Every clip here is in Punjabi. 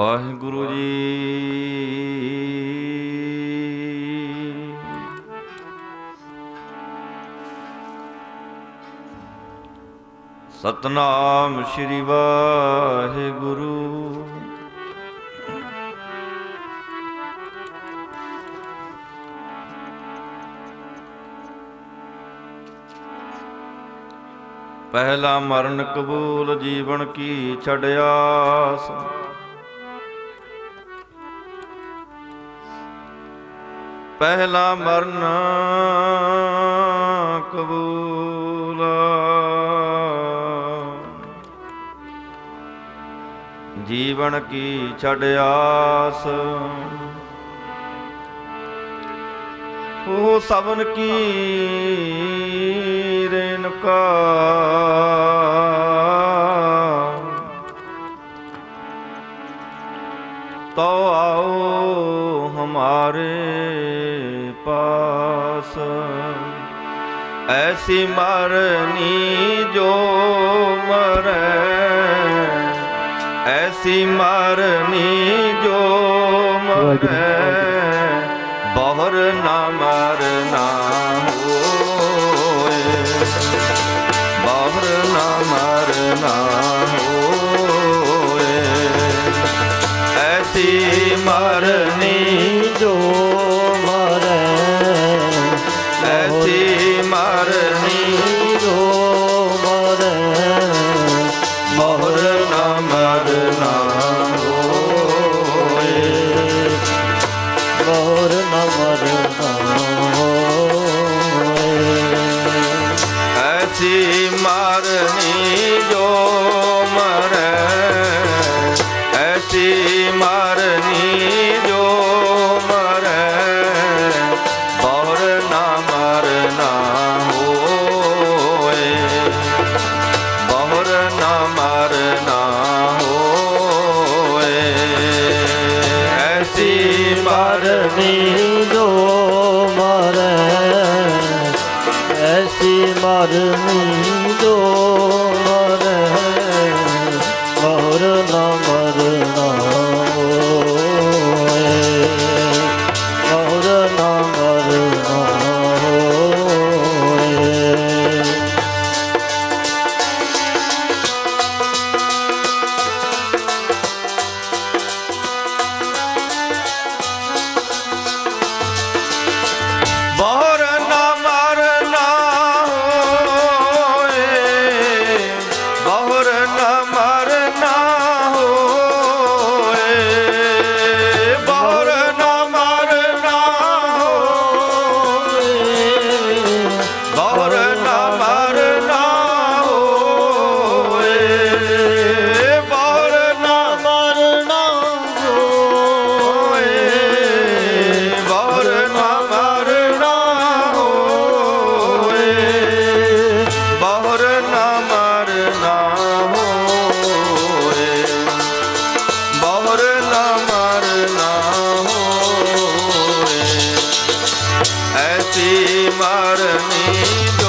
ਵਾਹਿਗੁਰੂ ਜੀ। ਸਤਨਾਮ ਸ੍ਰੀ ਵਾਹਿਗੁਰੂ। ਪਹਿਲਾ ਮਰਨ ਕਬੂਲ ਜੀਵਨ ਕੀ ਛੜਿਆਸ ਪਹਿਲਾ ਮਰਨ ਕਬੂਲ। ਜੀਵਨ ਕੀ ਛੜ ਆਸ। ਉਹ ਸਭਨ ਕੀ ਰੇਨਕਾ ਐਸੀ ਮਰਨੀ ਜੋ ਮਰੈ। ਐਸੀ ਮਰਨੀ ਜੋ ਮਰੈ। ਬਹਰ ਨਾ ਮਰਨਾ ਹੋਏ। ਬਹਰ ਨਾ ਮਰਨਾ ਹੋਏ। ਐਸੀ ਮਰਨੀ ਤੇ ਮਰਨੀ ਜੋ ਮਰੈ। ਐਸੀ ਮਰਨੀ મારની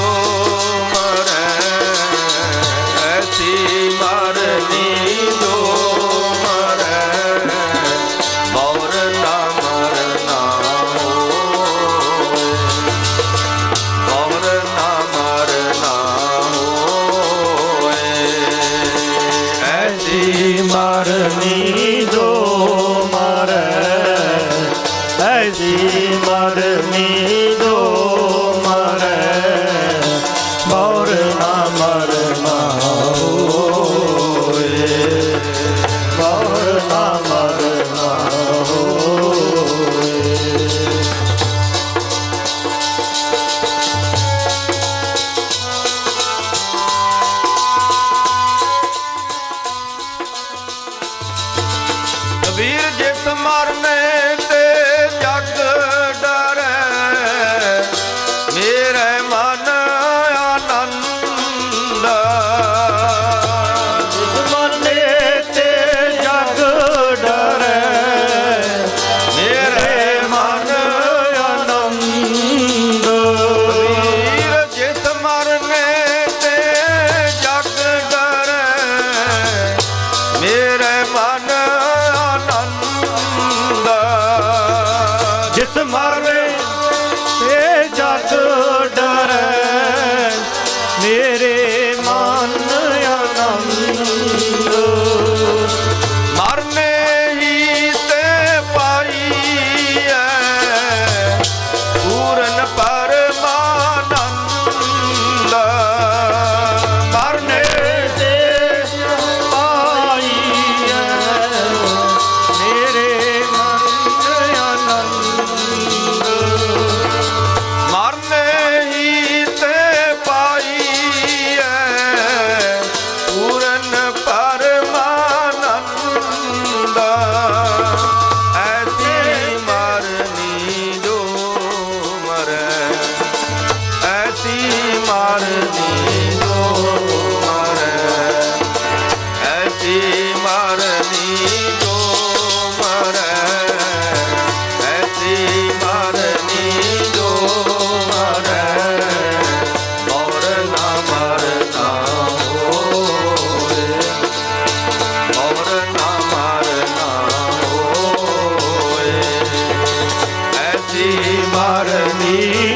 ਐਸੀ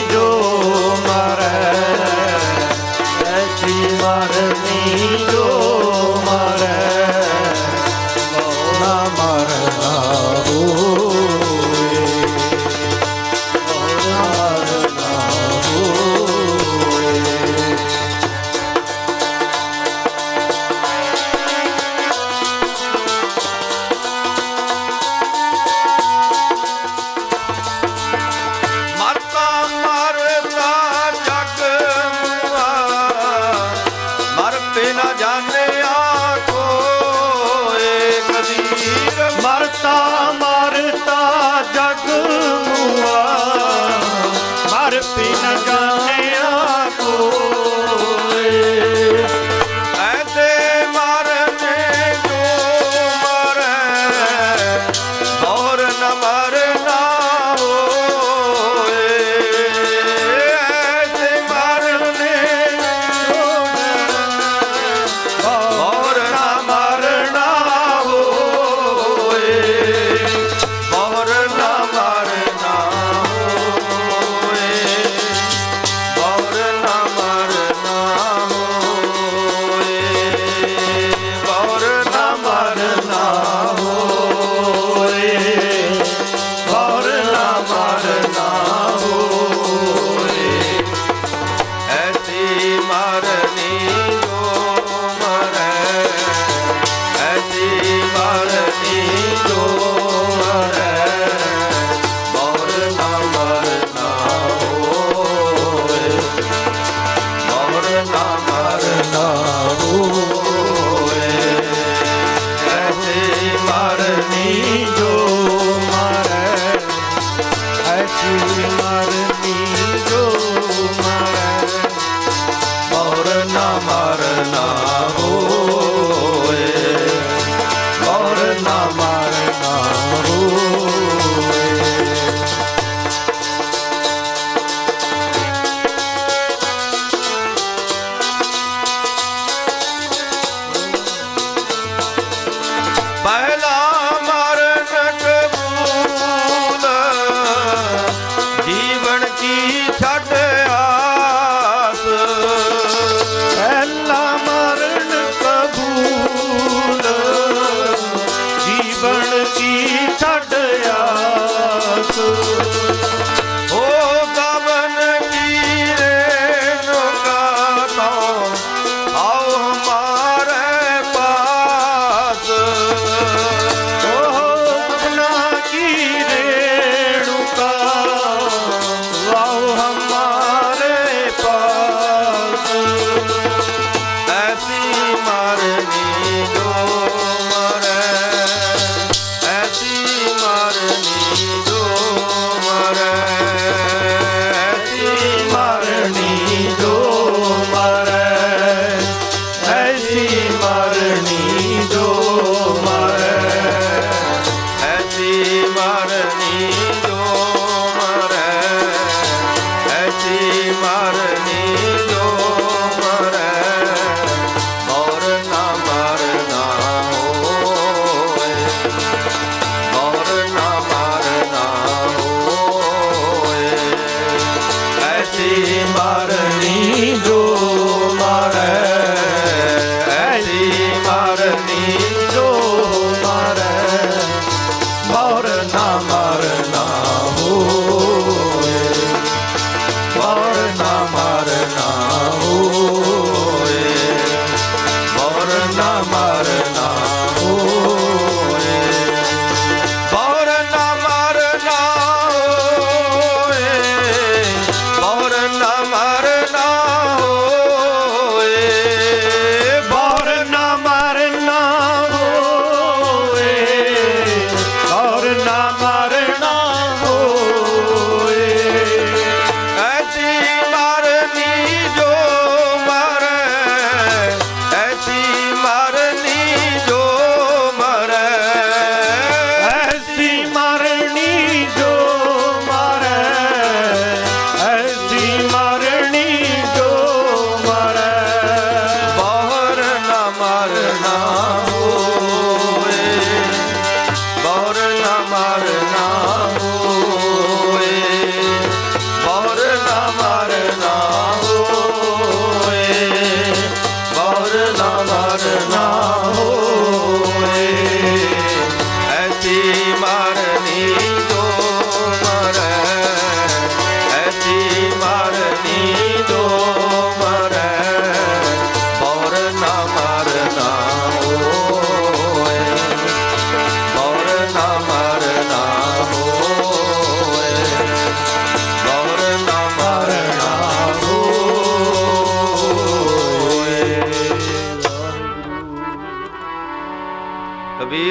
ता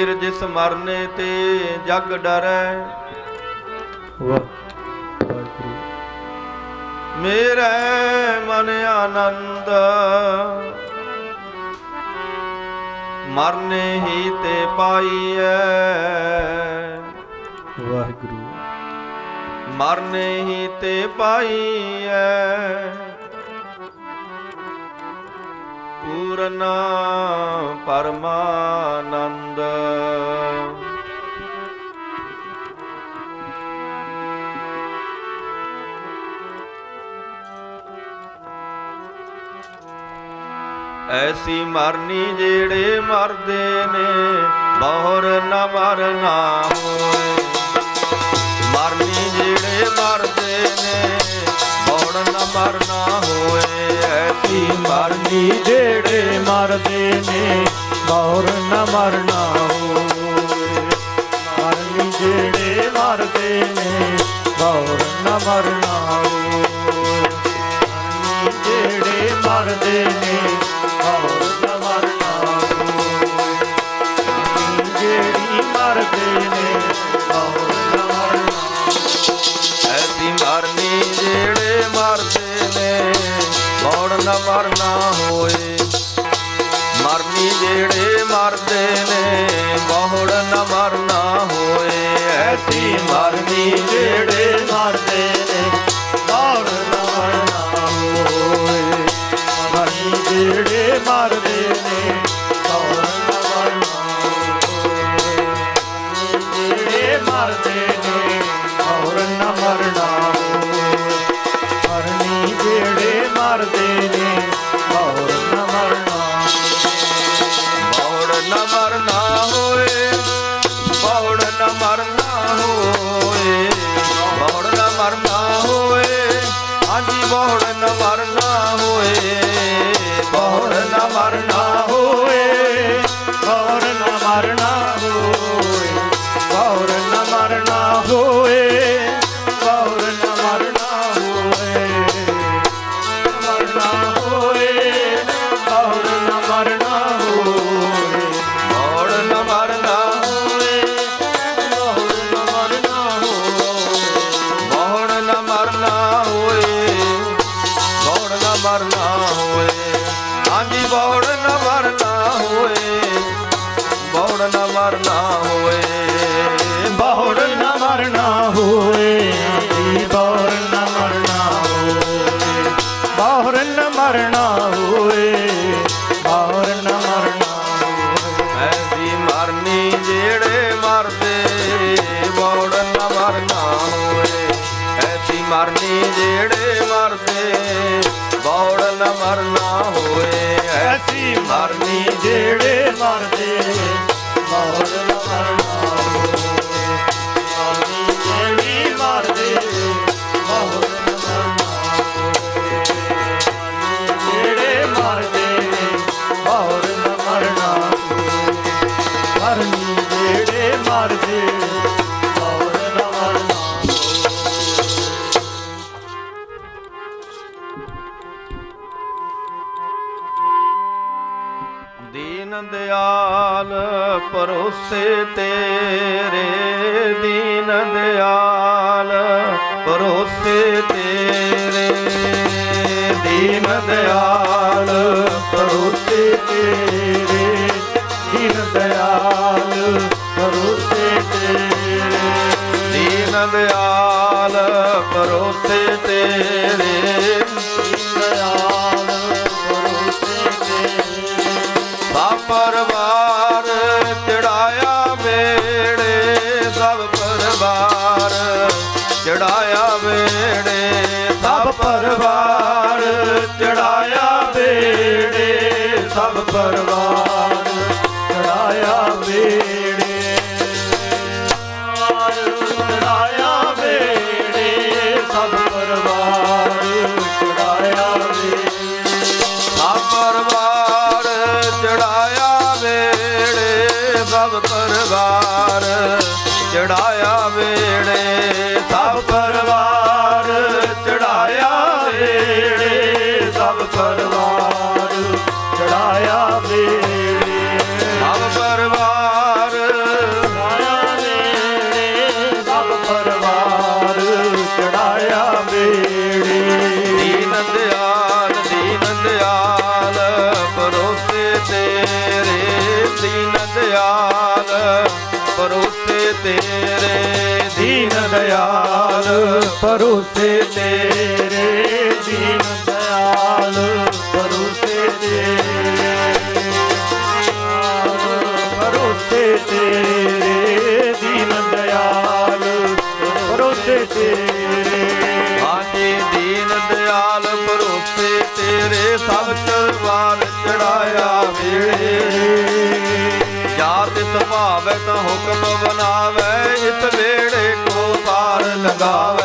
ਕਬੀਰ ਜਿਸ ਮਰਨੇ ਤੇ ਜਗ ਡਰੈ। ਮੇਰੇ ਮਨ ਆਨੰਦ। ਮਰਨੇ ਹੀ ਤੇ ਪਾਈਐ। ਵਾਹਿਗੁਰੂ। ਮਰਨੇ ਹੀ ਤੇ ਪਾਈਐ। ਪੂਰਨਾ ਪਰਮਾ ਐਸੀ ਮਰਨੀ ਜਿਹੜੇ ਮਰਦੇ ਨੇ ਬਹੁਰ ਨਾ ਮਰਨਾ ਹੋਏ। ਮਰਨੀ ਜਿਹੜੇ ਮਰਦੇ ਨੇ ਬਹੁੜ ਨਾ ਮਰਨਾ ਹੋਏ। ਐਸੀ ਮਰਨੀ ਜਿਹੜੇ ਮਰਦੇ ਨੇ ਬਹੁਰ ਨਾ ਮਰਨਾ ਹੋਏ। ਜਿਹੜੇ ਮਰਦੇ ਨੇ ਬਹੁਰ ਨਾ ਮਰਨਾ ਹੋਏ। ਜਿਹੜੇ ਮਰਦੇ ਨੇ ਮਰਨਾ ਹੋਏ ਐਸੀ ਮਰਨੀ ਜਿਹੜੇ ਅਸੀਂ ਮਰਨੀ ਜਿਹੜੇ ਮਰਦੇ। ਦੀਨ ਦਿਆਲ ਪਰੋਤੇ ਤੇਰੇ। ਦੀਨ ਦਿਆਲ ਪਰੋਤੇ ਤੇਰੇ। ਦੀਨ ਦਿਆਲ ਪਰੋਤੇ ਤੇਰੇ। ਪਰਵਾਰ ਚੜਾਇਆ ਬੇੜੇ ਸਭ ਪਰਵਾਰ ਚੜਾਇਆ ਬੇੜੇ। ਚੜਾਇਆ ਦਿਆਲ ਪਰੋਸੇ ਤੇਰੇ ਦੀਨ ਦਿਆਲ ਪਰੋਸੇ ਤੇਰੇ ਦੀਨ ਦਿਆਲ ਪਰੋਸੇ ਤੇਰੇ ਪਰੋਸੇ ਤੇਰੇ ਦੀਨ ਦਿਆਲ ਪਰੋਸੇ ਤੇਰੇ। ਆਨੇ ਦੀਨ ਦਿਆਲ ਪਰੋਸੇ ਤੇਰੇ ਸਭ ਚਰਵਾਰ ਚੜਾਇਆ ਵੇਲੇ। ਜਾਂ ਤਿਸ ਭਾਵੈ ਤਾਂ ਹੁਕਮ ਬਣਾਵੇ ਇਸ ਵੇੜੇ ਕੋ ਪਾਰ ਲਗਾਵੇ